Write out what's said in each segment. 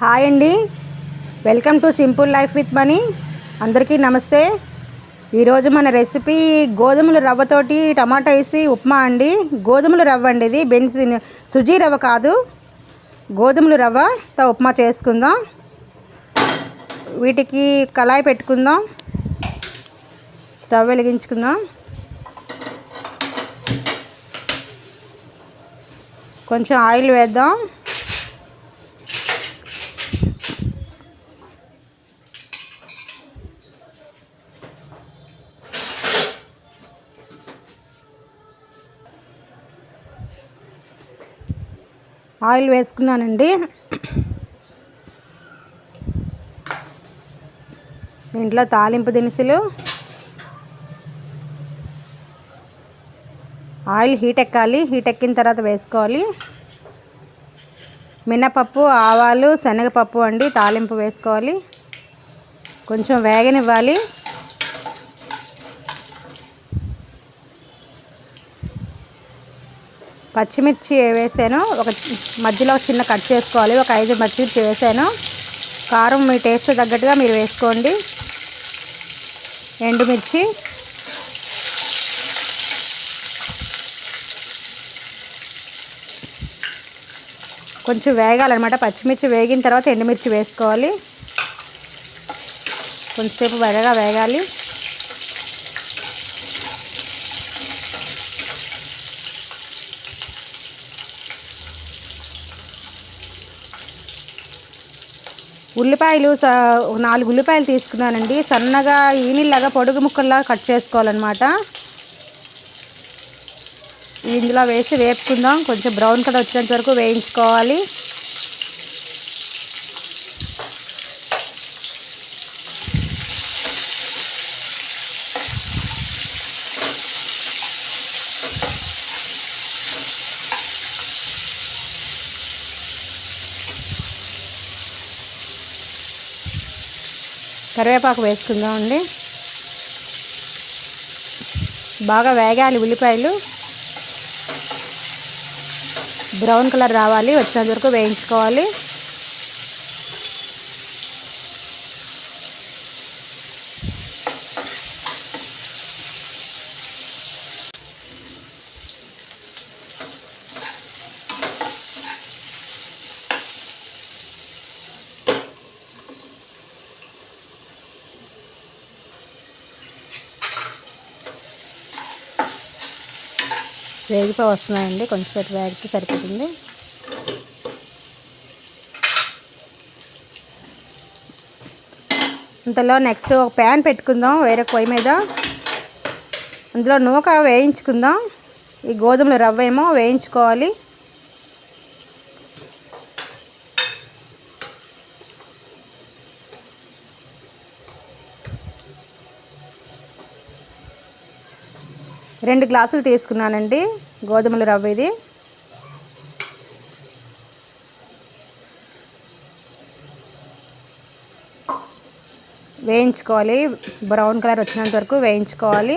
Hi అండి. Welcome to simple life with money. అందరికీ నమస్తే. ఈరోజు మన రెసిపీ గోధుమల రవ్వతోటి టమాటా వేసి ఉప్మా అండి. గోధుమల రవ్వ అండి ఇది. బెన్సిన్ సుజీ రవ్వ కాదు. గోధుమల రవ్వతో ఉప్మా చేసుకుందాం. వీటికి కళాయి పెట్టుకుందాం. స్టవ్ వెలిగించుకుందాం. కొంచెం ఆయిల్ వేద్దాం. ఆయిల్ వేసుకున్నానండి. దీంట్లో తాలింపు దినుసులు ఆయిల్ హీట్ ఎక్కాలి. హీట్ ఎక్కిన తర్వాత వేసుకోవాలి. మినపప్పు ఆవాలు శనగపప్పు అండి. తాలింపు వేసుకోవాలి. కొంచెం వేగనివ్వాలి. పచ్చిమిర్చి వేసాను. ఒక మధ్యలో చిన్న కట్ చేసుకోవాలి. ఒక ఐదు పచ్చిమిర్చి వేసాను. కారం మీ టేస్ట్ తగ్గట్టుగా మీరు వేసుకోండి. ఎండుమిర్చి. కొంచెం వేగాలన్నమాట. పచ్చిమిర్చి వేగిన తర్వాత ఎండుమిర్చి వేసుకోవాలి. కొంచెంసేపు బాగా వేగాలి. ఉల్లిపాయలు స నాలుగు ఉల్లిపాయలు తీసుకున్నానండి. సన్నగా ఈనిల్లాగా పొడుగు ముక్కల్లా కట్ చేసుకోవాలన్నమాట. ఇందులో వేసి వేపుకుందాం. కొంచెం బ్రౌన్ కలర్ వచ్చేంత వరకు వేయించుకోవాలి. కరివేపాకు వేసుకుందాం అండి. బాగా వేగాలి ఉల్లిపాయలు. బ్రౌన్ కలర్ రావాలి వచ్చినంత వరకు వేయించుకోవాలి. వేగిపోయి వస్తున్నాయండి కొంచెంసేపు వేగితే సరిపోతుంది. ఇంతలో నెక్స్ట్ ఒక ప్యాన్ పెట్టుకుందాం వేరే పొయ్యి మీద. అందులో నూక వేయించుకుందాం. ఈ గోధుమల రవ్వ ఏమో వేయించుకోవాలి. రెండు గ్లాసులు తీసుకున్నానండి గోధుమల రవ్వ ఇది. వేయించుకోవాలి. బ్రౌన్ కలర్ వచ్చినంత వరకు వేయించుకోవాలి.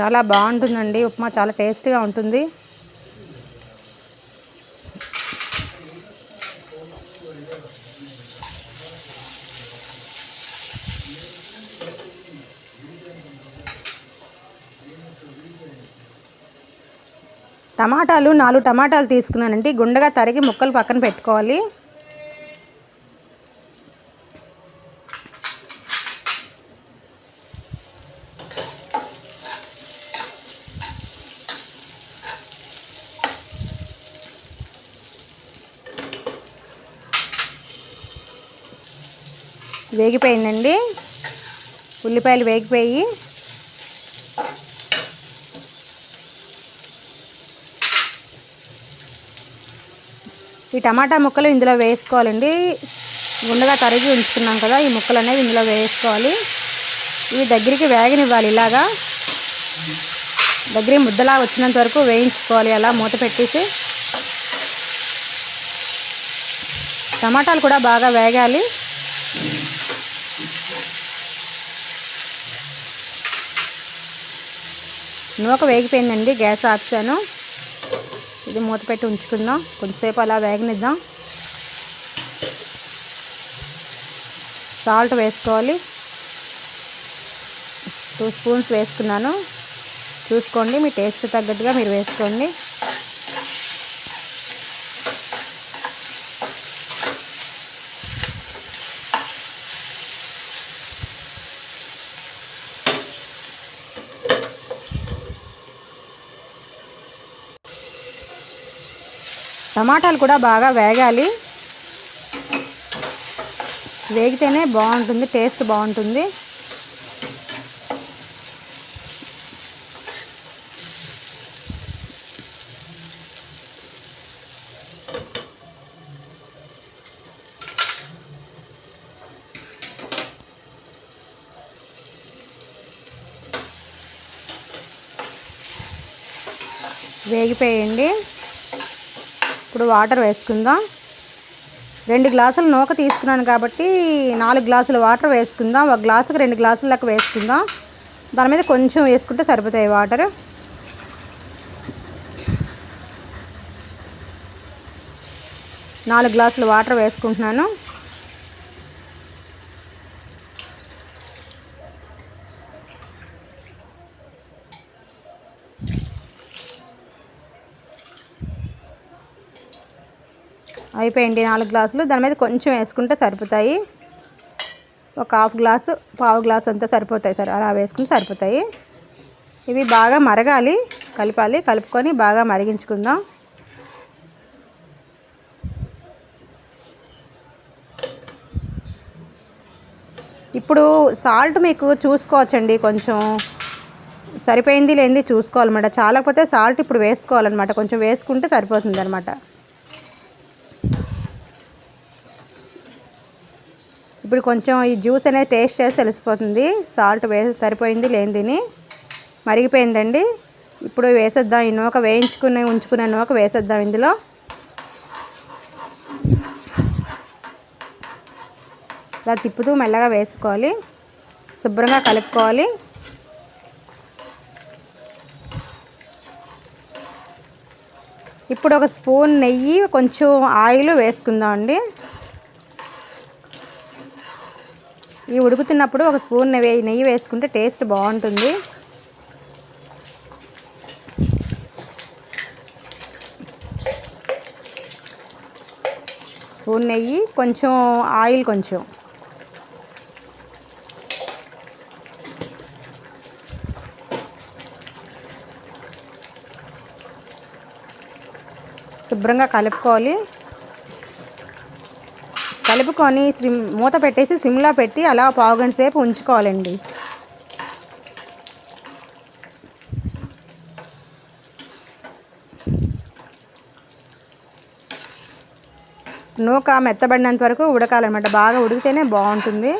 చాలా బాగుంటుందండి. ఉప్మా చాలా టేస్టీగా ఉంటుంది. టమాటాలు నాలుగు టమాటాలు తీసుకున్నానండి. గుండెగా తరిగి ముక్కలు పక్కన పెట్టుకోవాలి. వేగిపోయిందండి. ఉల్లిపాయలు వేగిపోయి. ఈ టమాటా ముక్కలు ఇందులో వేసుకోవాలండి. గుండగా తరిగి ఉంచుకున్నాం కదా ఈ ముక్కలు అనేవి ఇందులో వేసుకోవాలి. ఇవి దగ్గరికి వేగనివ్వాలి ఇలాగా. దగ్గర ముద్దలా వచ్చినంత వరకు వేయించుకోవాలి అలా మూత పెట్టేసి. టమాటాలు కూడా బాగా వేగాలి. నూక వేగిపోయిందండి గ్యాస్ ఆపిసాను ఇది మూత పెట్టి ఉంచుకుందాం. కొంచెంసేపు అలా వేగనిద్దాం. సాల్ట్ వేసుకోవాలి. టూ స్పూన్స్ వేసుకున్నాను. చూసుకోండి మీ టేస్ట్ తగ్గట్టుగా మీరు వేసుకోండి. టమాటాలు కూడా బాగా వేగాలి. వేగితేనే బాగుంటుంది టేస్ట్ బాగుంటుంది. వేగిపోయండి. ఇప్పుడు వాటర్ వేసుకుందాం. రెండు గ్లాసులు నూక తీసుకున్నాను కాబట్టి నాలుగు గ్లాసులు వాటర్ వేసుకుందాం. ఒక గ్లాసుకు రెండు గ్లాసుల లెక్క వేసుకుందాం. దాని మీద కొంచెం వేసుకుంటే సరిపోతాయి వాటర్. నాలుగు గ్లాసులు వాటర్ వేసుకుంటున్నాను. అయిపోయింది నాలుగు గ్లాసులు. దాని మీద కొంచెం వేసుకుంటే సరిపోతాయి. ఒక హాఫ్ గ్లాసు పావు గ్లాస్ అంతా సరిపోతాయి సార్. అలా వేసుకుంటే సరిపోతాయి. ఇవి బాగా మరగాలి కలపాలి. కలుపుకొని బాగా మరిగించుకుందాం. ఇప్పుడు సాల్ట్ మీకు చూసుకోవచ్చండి కొంచెం. సరిపోయింది లేనిది చూసుకోవాలన్నమాట. చాలకపోతే సాల్ట్ ఇప్పుడు వేసుకోవాలన్నమాట. కొంచెం వేసుకుంటే సరిపోతుంది అనమాట ఇప్పుడు కొంచెం ఈ జ్యూస్ అనేది టేస్ట్ చేసి తెలిసిపోతుంది. సాల్ట్ వే సరిపోయింది లేనిదిని. మరిగిపోయిందండి. ఇప్పుడు వేసేద్దాం. ఈ నూక వేయించుకుని ఉంచుకున్న నూక వేసేద్దాం ఇందులో. ఇలా తిప్పుతూ మెల్లగా వేసుకోవాలి. శుభ్రంగా కలుపుకోవాలి. ఇప్పుడు ఒక స్పూన్ నెయ్యి కొంచెం ఆయిల్ వేసుకుందాం అండి ఇవి ఉడుకుతున్నప్పుడు ఒక స్పూన్ నెయ్యి వేసుకుంటే టేస్ట్ బాగుంటుంది. స్పూన్ నెయ్యి కొంచెం ఆయిల్ కొంచెం. శుభ్రంగా కలుపుకోవాలి. కలుపుకొని సిమ్ మూత పెట్టేసి సిమ్లో పెట్టి అలా పావుగంట సేపు ఉంచుకోవాలండి. నూక మెత్తబడినంత వరకు ఉడకాలన్నమాట. బాగా ఉడికితేనే బాగుంటుంది.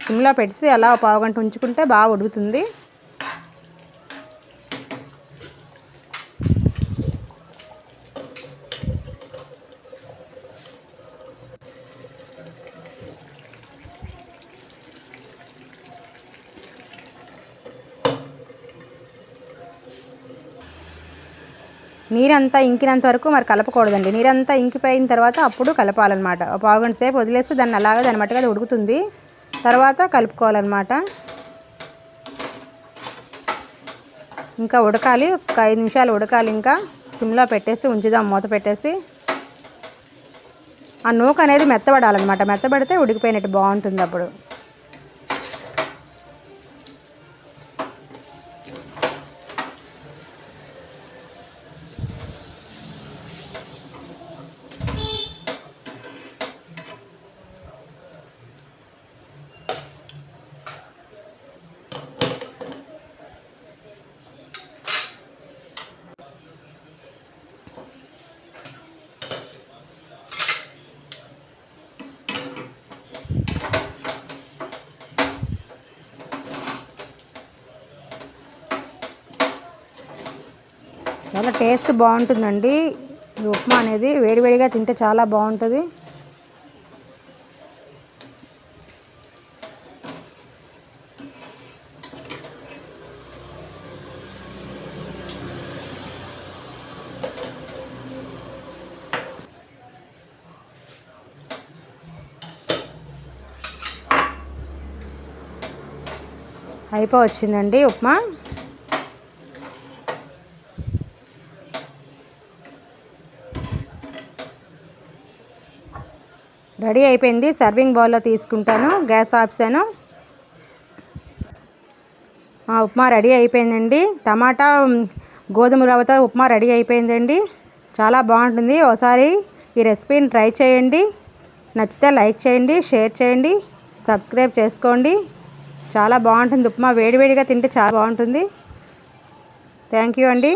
సిమ్లో పెట్టి అలా పావుగంట ఉంచుకుంటే బాగా ఉడుకుతుంది. నీరంతా ఇంకినంత వరకు మరి కలపకూడదండి. నీరంతా ఇంకిపోయిన తర్వాత అప్పుడు కలపాలన్నమాట. ఒక పావుగంట సేపు వదిలేస్తే దాన్ని అలాగే దాని మట్టుగా అది ఉడుకుతుంది. తర్వాత కలుపుకోవాలన్నమాట. ఇంకా ఉడకాలి. ఒక ఐదు నిమిషాలు ఉడకాలి ఇంకా. సిమ్లో పెట్టేసి ఉంచుదాం. మూత పెట్టేసి. ఆ నూక అనేది మెత్తబడాలన్నమాట. మెత్తబడితే ఉడికిపోయినట్టు బాగుంటుంది అప్పుడు. టేస్ట్ బాగుంటుందండి. ఈ ఉప్మా అనేది వేడివేడిగా తింటే చాలా బాగుంటుంది. అయిపో వచ్చిందండి ఉప్మా. రెడీ అయిపోయింది. సర్వింగ్ బౌల్లో తీసుకుంటాను. గ్యాస్ ఆప్సాను ఉప్మా రెడీ అయిపోయిందండి. టమాటా గోధుమ రవ్వతో ఉప్మా రెడీ అయిపోయిందండి. చాలా బాగుంటుంది. ఒకసారి ఈ రెసిపీని ట్రై చేయండి. నచ్చితే లైక్ చేయండి షేర్ చేయండి సబ్స్క్రైబ్ చేసుకోండి. చాలా బాగుంటుంది. ఉప్మా వేడివేడిగా తింటే చాలా బాగుంటుంది. థ్యాంక్ యూ అండి.